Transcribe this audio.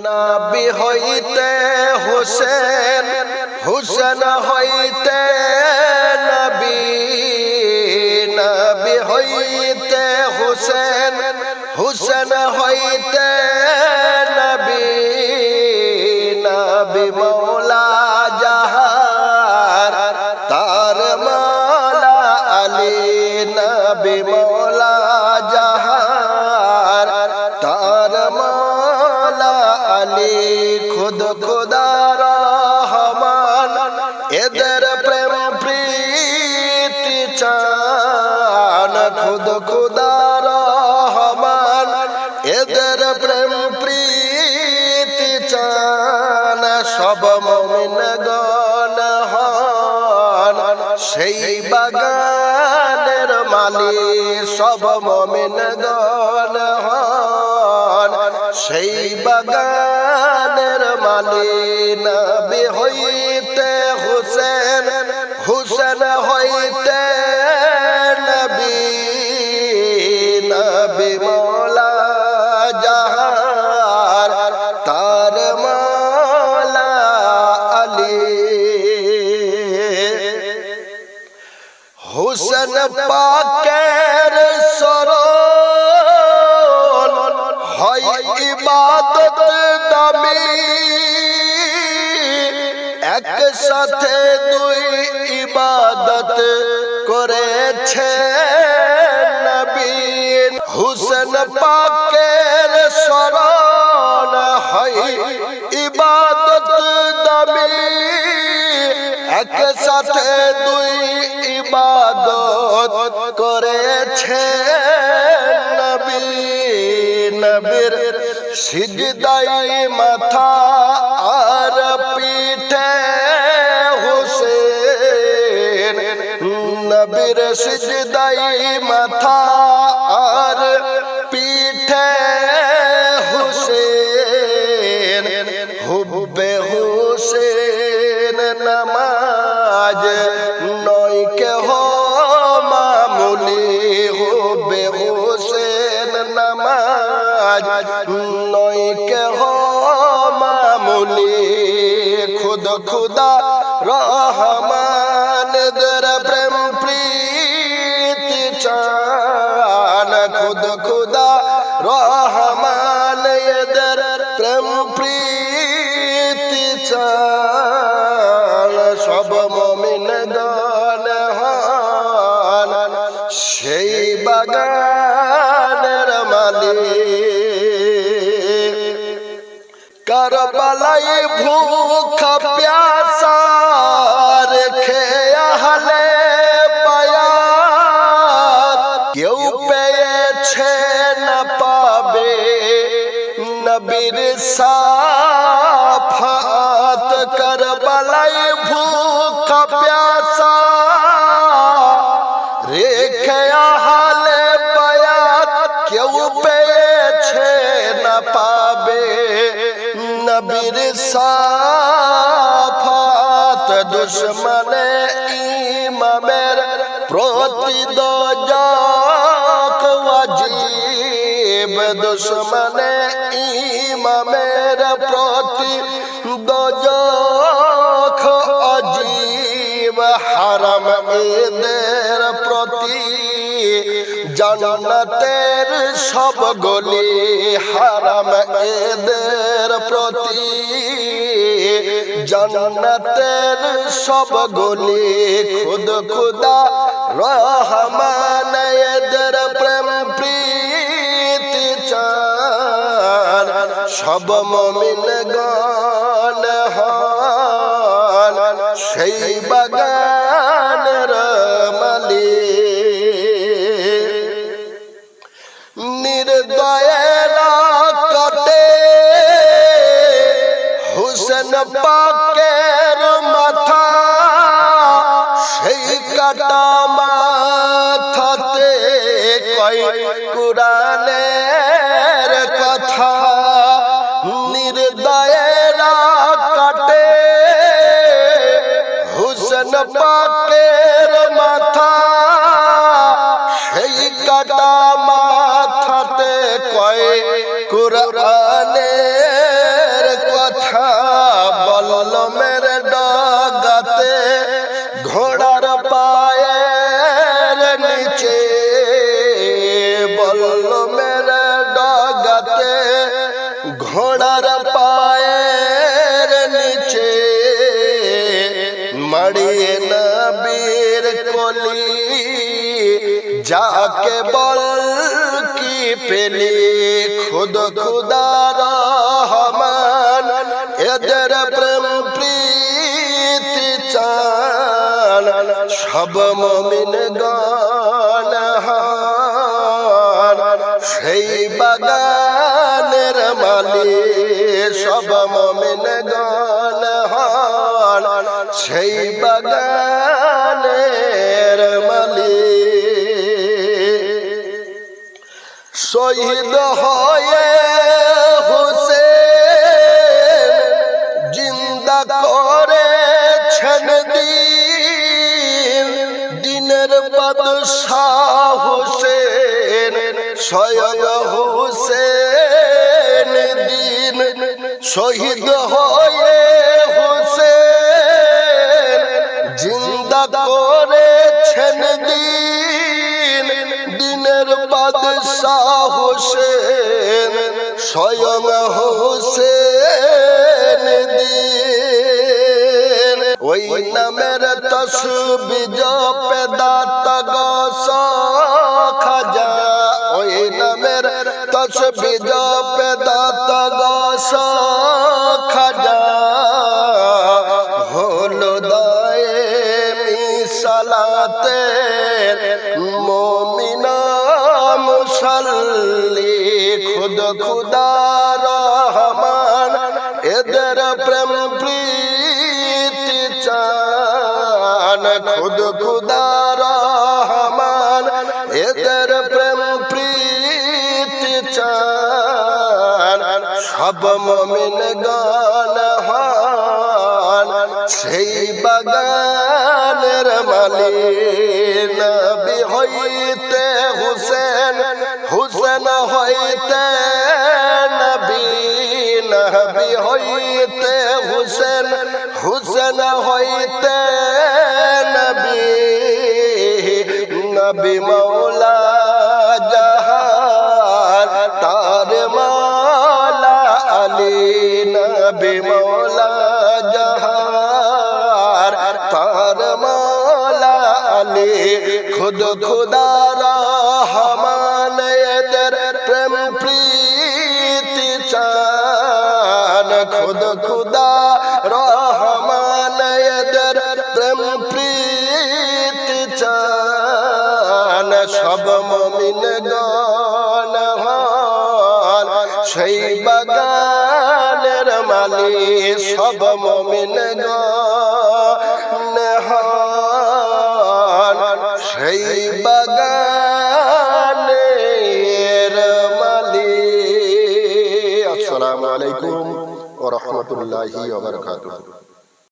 নবী হইতে হোসেন হুসেন হইতে নবী নবী হইতে হোসেন হুসেন হইতে নবী নবী রহমান, এদের প্রেম প্রীতি চান খুদ খুদা রহমান, এদের প্রেম প্রীতি চান সব মমিন গণ হন। সেই বাগানের মালি সব মমিন গণ হন। সেই বাগানের মালি নবী হইতে হুসেন হুসেন হইতে নবী নবী মৌলা জাহার তার মালা আলী। হুসেন পাকের সরল একসাথে দুই ইবাদত করেছে নবী হুসেন পাকের সরল হয়, ইবাদত দামি একসাথে দুই ইবাদত করেছে নবী নবীর সিজদাই মাথা নবীর সিজদাই মাথা আর পিঠে হুসেন, হুব্বে হুসেন নামাজ নয় কেহ মামুলি, হুব্বে হুসেন নামাজ নয় কেহ মামুলি। খুদ খুদা খুদ খুদা রহমান এদের প্রেম প্রীতি চান সব মমিন গান হান সেই বাগানের মালিক করবলাই ভূখ নবীর সাফাত করবলাই ভূখ প্যাসা রেখে আহলে বায়াত কেউ পেয়েছে না পাবে নবীর সাফাত দুশ্মনে ইমামের প্রতি দুশ্মনে ইমামের প্রতি দজাক অজীব, হারাম এদের প্রতি জান্নাতের সব গলি, হারাম এদের প্রতি জান্নাতের সব গলি, খুদ খুদা রহমান সব মমিন গান হন সেই বাগানের মালিক। নির্দয়েরা কটে হুসেন পাকের মাথা সেই কাটা হুসেন পাকের মাথা সেই কাটা মাথাতে কয় কুরআনের কথা। বলল মেরে ডগাতে ঘোড়ার পা কলি যাকে বল কি পেলি? খুদ খুদার রহমান, এদের প্রেম প্রীতি চান, সব মমিন গান সেই শহীদ হয়ে জিন্দা করেছেন দিন। দিনের বাদশাহ হুসেন স্বয়ং হুসেন দিন। শহীদ বাদশাহ হোসেন, স্বয়ং হোসেন ওই নামের তসবিজ পেদাত গস খাজা। ওই নামের তসবিজ পেদাত গস খুদ খুদা রহমান, এদের প্রেম প্রীতি চান। খুদ খুদা রহমান, এদের প্রেম প্রীতি চান। সব মমিন গান হান, সেই বাগানের মালি নবী হইতে নবী হইতে হুসেন হুসেন হইতে নবী নবী মৌলা জাহার তার মালা আলী, নবী মৌলা জাহার তার মালা আলী, খুদ খুদা খুদ রহমান প্রেম প্রীতি চান। সব মমিন গান সেই বাগানের মালি সব মমিন গান রাহমাতুল্লাহি